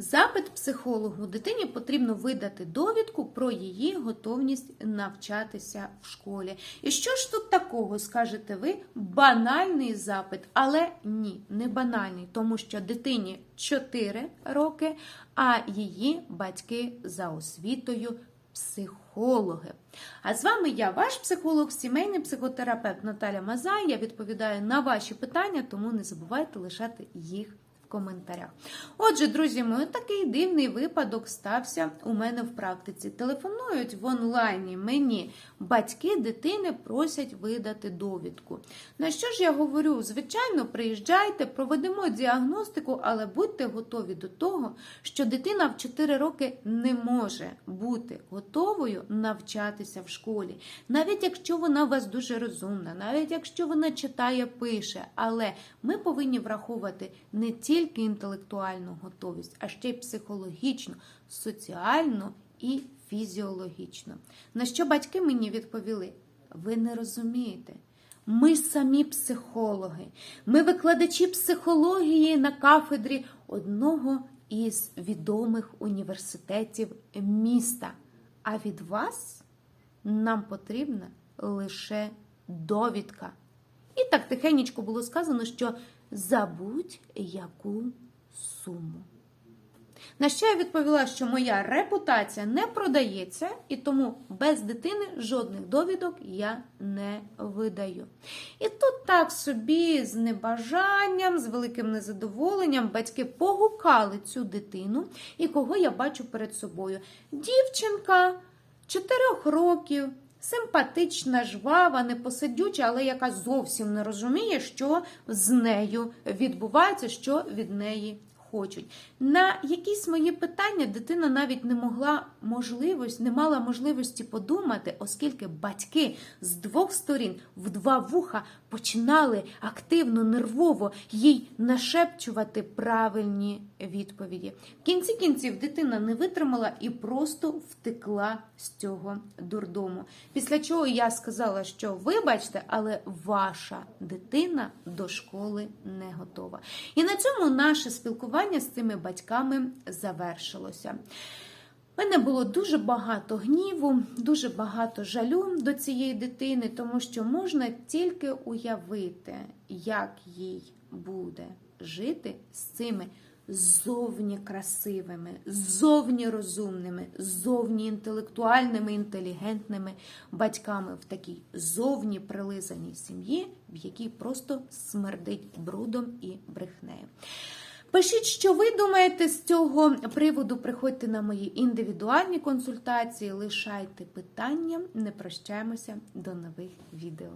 Запит психологу дитині потрібно видати довідку про її готовність навчатися в школі. І що ж тут такого, скажете ви? Банальний запит, але ні, не банальний, тому що дитині 4 роки, а її батьки за освітою психологи. А з вами я, ваш психолог, сімейний психотерапевт Наталя Мазай. Я відповідаю на ваші питання, тому не забувайте лишати їх коментарях. Отже, друзі мої, такий дивний випадок стався у мене в практиці. Телефонують в онлайні мені батьки дитини просять видати довідку. На що ж я говорю? Звичайно, приїжджайте, проведемо діагностику, але будьте готові до того, що дитина в 4 роки не може бути готовою навчатися в школі. Навіть якщо вона у вас дуже розумна, навіть якщо вона читає, пише, але ми повинні враховувати не тільки інтелектуальну готовість, а ще й психологічну, соціальну і фізіологічно. На що батьки мені відповіли: ви не розумієте. Ми самі психологи, ми викладачі психології на кафедрі одного із відомих університетів міста. А від вас нам потрібна лише довідка. І так тихенечко було сказано, що забудь яку суму. На що я відповіла, що моя репутація не продається, і тому без дитини жодних довідок я не видаю. І тут так собі з небажанням, з великим незадоволенням батьки погукали цю дитину, і кого я бачу перед собою. Дівчинка 4 років. Симпатична, жвава, непосидюча, але яка зовсім не розуміє, що з нею відбувається, що від неї хочуть. На якісь мої питання дитина навіть не могла можливості, не мала можливості подумати, оскільки батьки з двох сторін в два вуха починали активно, нервово їй нашепчувати правильні відповіді. В кінці кінців дитина не витримала і просто втекла з цього дурдому. Після чого я сказала, що вибачте, але ваша дитина до школи не готова. І на цьому наше спілкування з цими батьками завершилося. У мене було дуже багато гніву, дуже багато жалю до цієї дитини, тому що можна тільки уявити, як їй буде жити з цими зовні красивими, зовні розумними, зовні інтелектуальними, інтелігентними батьками в такій зовні прилизаній сім'ї, в якій просто смердить брудом і брехнею. Пишіть, що ви думаєте з цього приводу. Приходьте на мої індивідуальні консультації, лишайте питання. Не прощаємося до нових відео.